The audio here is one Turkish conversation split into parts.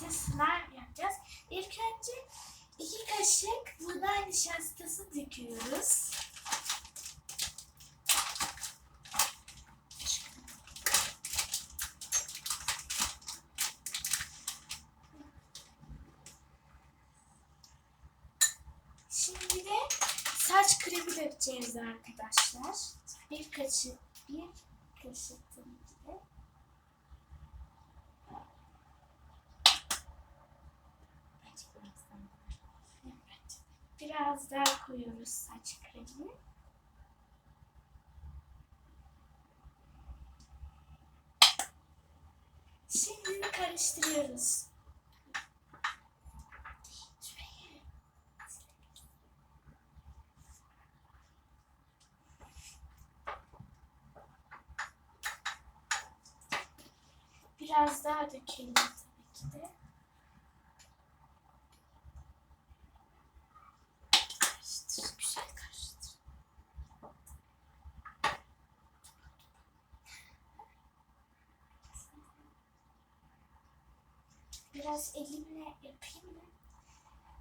birlikte slime yapacağız. İlk önce iki kaşık buğday nişastası döküyoruz. Şimdi de saç kremi dökeceğiz arkadaşlar. Bir kaşık, bir kaşık tabii. Evet. Biraz daha koyuyoruz saç kremi. Şimdi karıştırıyoruz. Biraz daha dökelim tabii ki de. Karıştır, güzel karıştır. Biraz elimle yapayım mı?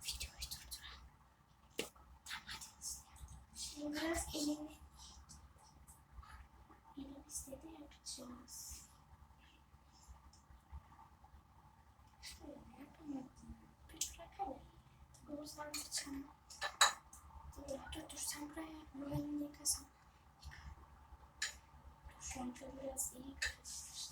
Videoyu durduralım. Tamam hadi izleyelim. Şimdi biraz elimi elimizle de yapacağız. Şöyle yapamadım. Bir bırak hadi. Tabii uzandırsam. Dur dur sen buraya yıkasam. Dur şöyle biraz iyi karıştır.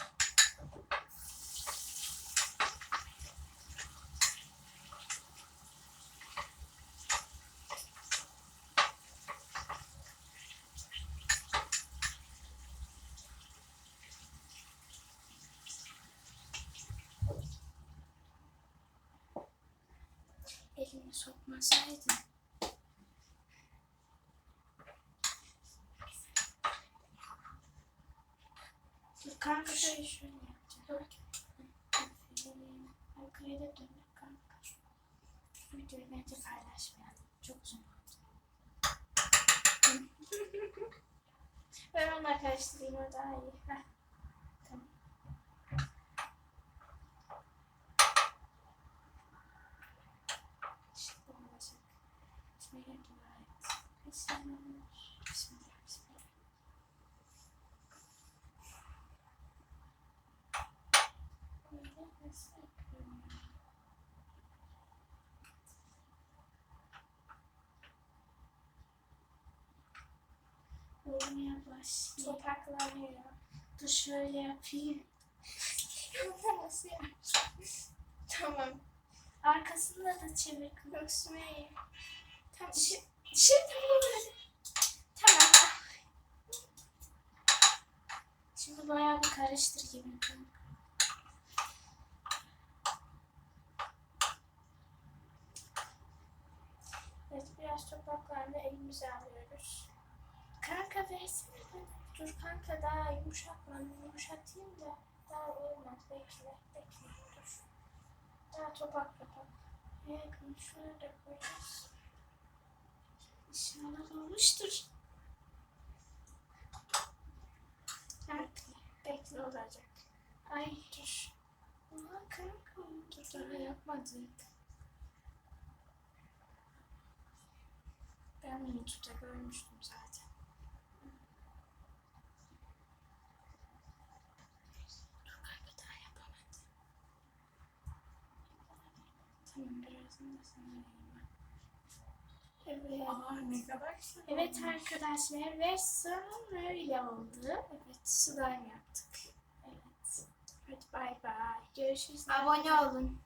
Elimi sokmasaydım. Kanka şöyle şöyle yapacağım. Aferin. Arkaya da dön kanka. Bu videoyu bence paylaşmayalım. Çok uzun ben onunla karıştırayım o daha iyi. Heh. Tamam. Şimdi olacak. Bismillah dua Olmaya başlıyor. Topaklanıyor. Dur şöyle yapayım. Nasıl? Tamam. Arkasında da çevir. Göğsüme Tamam. Şi- Şimdi bunu Tamam. Şimdi bayağı bir karıştır gibi. Evet biraz topaklandı. Elimize alıyoruz. Kanka versene bana. Dur kanka daha yumuşatmadım. Yumuşatayım da daha olmaz. Bekle. Bekle. Dur. Daha topak topak. Evet, şunu da koyacağız. İnşallah olmuştur. Bekle. Bekle olacak. Ay dur. Aa kanka. Dur daha yapmadık. Ben YouTube'da görmüştüm zaten. Dur kanka daha yapamadım. Tamam birazdan da sana vereyim ben. Evet. Aa, Evet arkadaşlar ve son öyle oldu. Evet slime yaptık. Evet. Hadi bay bay. Görüşürüz. Abone olun.